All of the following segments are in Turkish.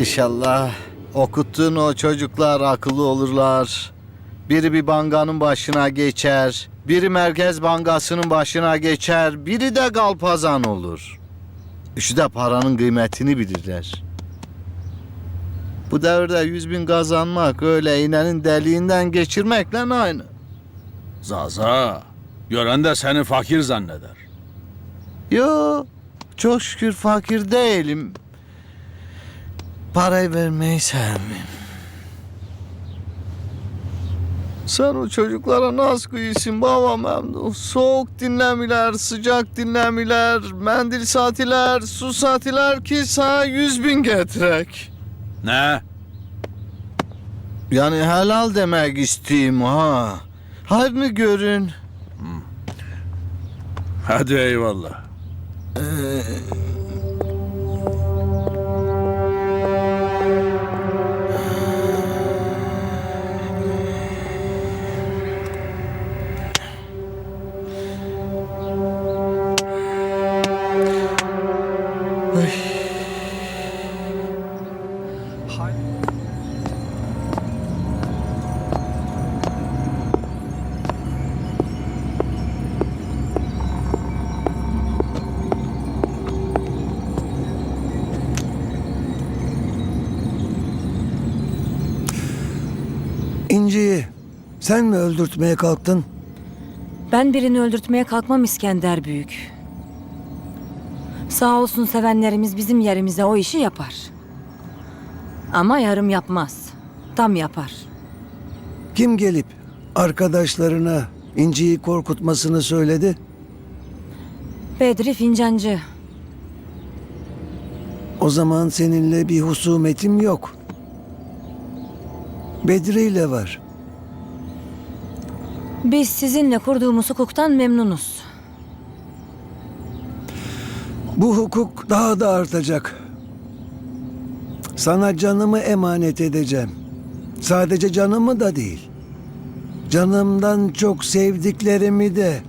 İnşallah okuttuğun o çocuklar akıllı olurlar. Biri bir bankanın başına geçer. Biri Merkez Bankası'nın başına geçer. Biri de galpazan olur. Üçü de paranın kıymetini bilirler. Bu devirde yüz bin kazanmak öyle iğnenin deliğinden geçirmekle aynı. Zaza, gören de seni fakir zanneder. Yo, çok şükür fakir değilim. Parayı vermeyi sevmem. Sen o çocuklara nasıl kıyısın baba memnun? Soğuk dinlemiler, sıcak dinlemiler, mendil satiler, su satiler ki sana yüz bin getirek. Ne? Yani helal demek isteyeyim ha. Hayır mı görün? Hadi eyvallah. İnci'yi sen mi öldürtmeye kalktın? Ben birini öldürtmeye kalkmam İskender Büyük. Sağ olsun sevenlerimiz bizim yerimize o işi yapar. Ama yarım yapmaz. Tam yapar. Kim gelip arkadaşlarına İnci'yi korkutmasını söyledi? Bedri Fincancı. O zaman seninle bir husumetim yok. Bedri ile var. Biz sizinle kurduğumuz hukuktan memnunuz. Bu hukuk daha da artacak. Sana canımı emanet edeceğim. Sadece canımı da değil. Canımdan çok sevdiklerimi de.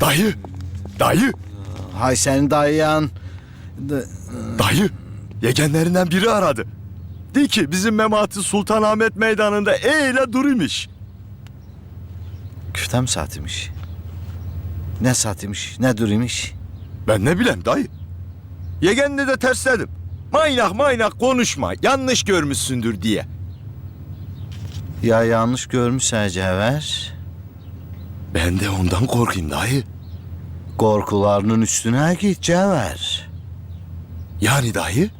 Dayı, dayı, Hay senin dayıyan. D- dayı. Yegenlerinden biri aradı. De ki bizim Memati Sultanahmet Meydanı'nda eyle duruymuş. Küfte mi satmış? Ne satmış, ne duruymuş? Ben ne bileyim dayı. Yegenini de tersledim. Maynak maynak konuşma, yanlış görmüşsündür diye. Ya yanlış görmüşse Cevher, Ben de ondan korkayım dayı. korkularının üstüne git Cevher. Yani dayı,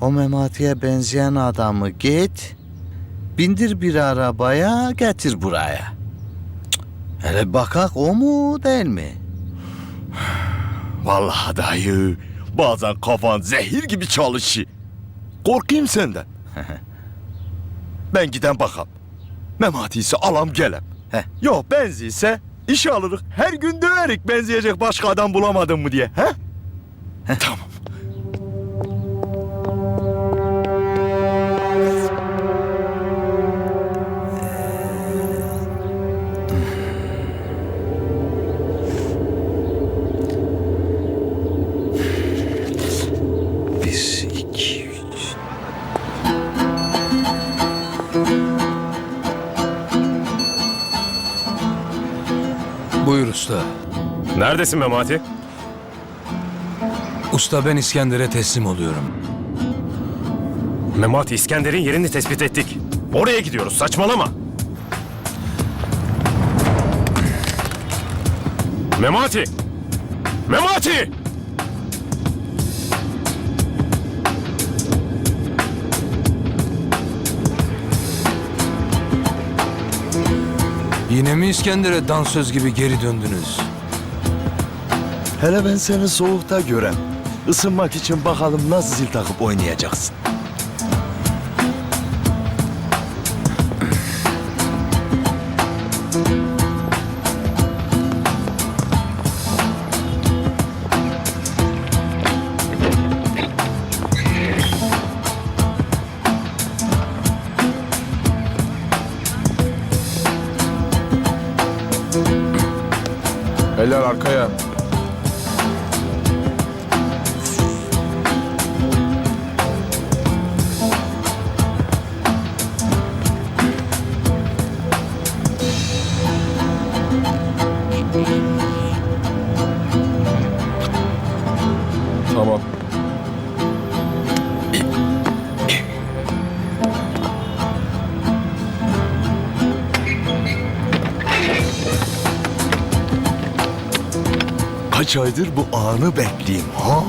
O Memati'ye benzeyen adamı git, bindir bir arabaya, getir buraya. Cık, Hele bakak o mu değil mi? vallahi dayı. Bazen kafan zehir gibi çalışıyor. Korkayım senden. ben giden bakam. Memati ise alam gelem. Heh. Yok benziyse iş alırık. Her gün döverik benzeyecek başka adam bulamadın mı diye. He? Tamam. Usta. Neredesin Memati? Usta ben İskender'e teslim oluyorum. Memati İskender'in yerini tespit ettik. Oraya gidiyoruz saçmalama. Memati! Memati! Yine mi İskender'e dansöz gibi geri döndünüz? Hele ben seni soğukta görem. Isınmak için bakalım nasıl zil takıp oynayacaksın. Arkaya. Kaç aydır bu anı bekleyeyim ha.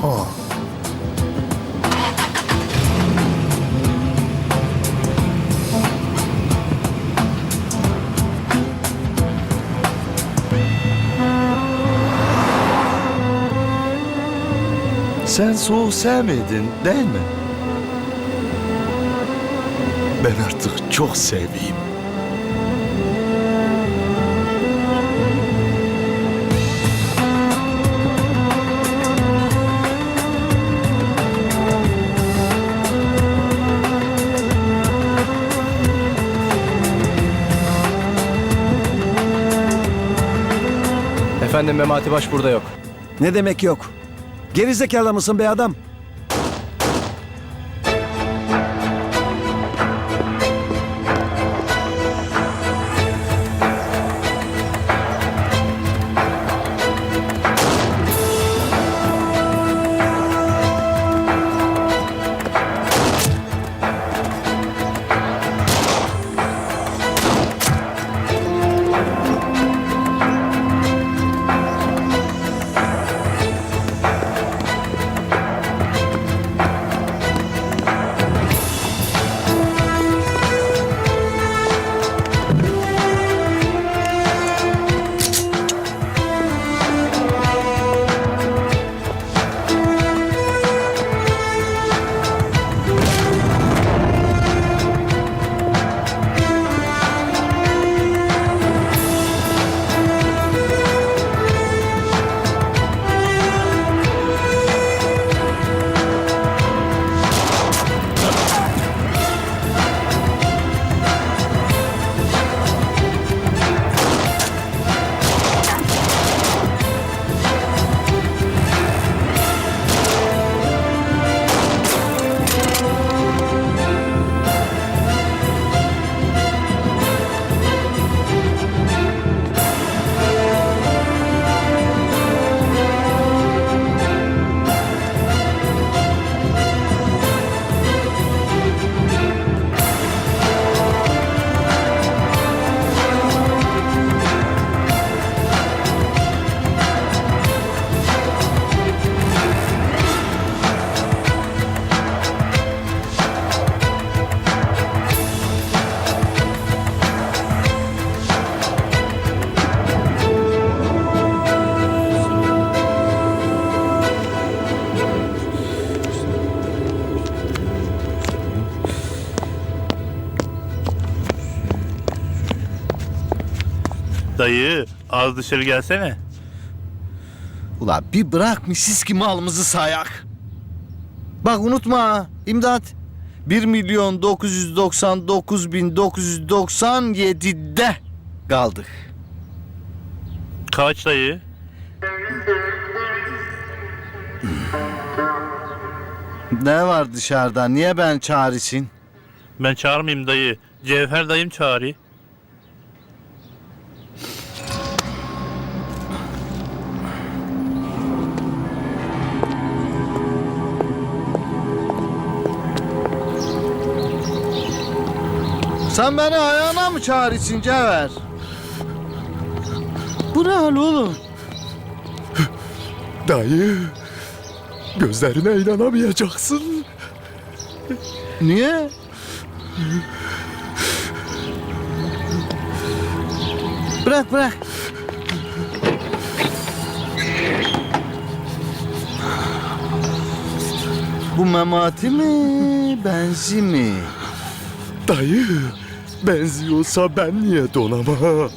Sen soğuk sevmedin değil mi? Ben artık çok seveyim. Efendim Memati Baş burada yok. Ne demek yok? Gerizekalı mısın be adam? Dayı az dışarı gelsene. Ula bir bırakmışız ki malımızı sayak. Bak unutma ha, imdat. 1 milyon 999 bin 997'de kaldık. Kaç dayı? Ne var dışarıda? Niye ben çağrısın? Ben çağırmayayım dayı. Cevher dayım çağırıyor. Sen beni ayağına mı çağırırsın Cevher? Bu ne hal oğlum? Dayı, gözlerine inanamayacaksın. Niye? Bırak bırak. Bu memati mi, benzi mi? Dayı, benziyorsa ben niye donama?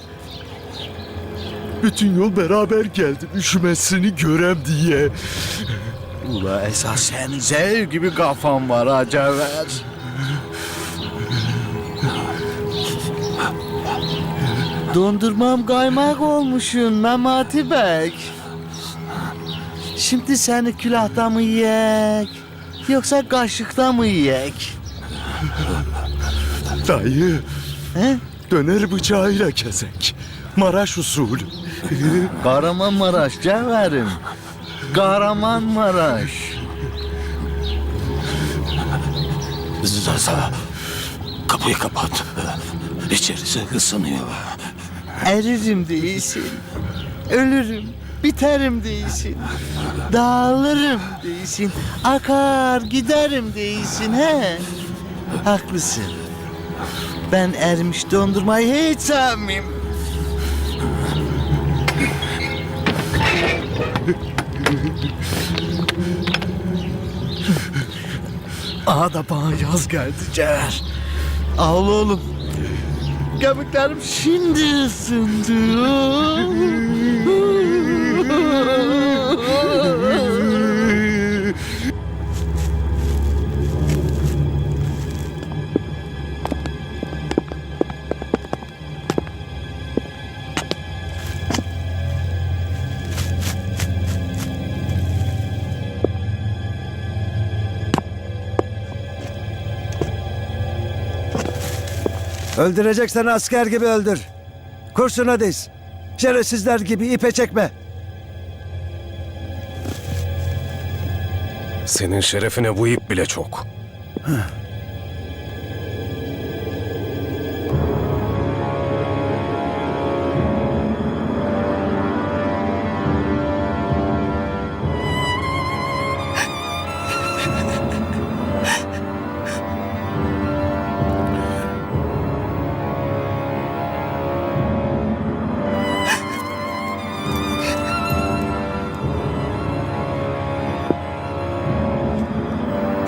Bütün yol beraber geldim üşümesini görem diye. Ula esas senin zehir gibi kafan var ha Cevher. Dondurmam kaymak olmuşsun Memati Bey. Şimdi seni külahta mı yiyek? Yoksa kaşıkta mı yiyek? Dayı, He? döner bıçağıyla kesek. Maraş usulü. Kahramanmaraş Cevherim. Kahramanmaraş. Zaza, kapıyı kapat. İçerisi ısınıyor. Eririm değilsin. Ölürüm, biterim değilsin. Dağılırım değilsin. Akar giderim değilsin he. Haklısın. Ben ermiş dondurmayı hiç sevmem. Aha da bana yaz geldi Cevher. Ağla oğlum. Kemiklerim şimdi ısındı. Öldüreceksen asker gibi öldür. Kurşuna diz. Şerefsizler gibi ipe çekme. Senin şerefine bu ip bile çok.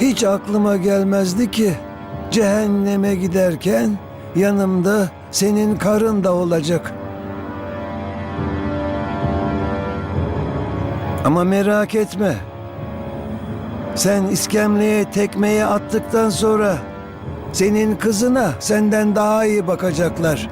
Hiç aklıma gelmezdi ki cehenneme giderken yanımda senin karın da olacak. Ama merak etme. Sen iskemleye tekmeyi attıktan sonra senin kızına senden daha iyi bakacaklar.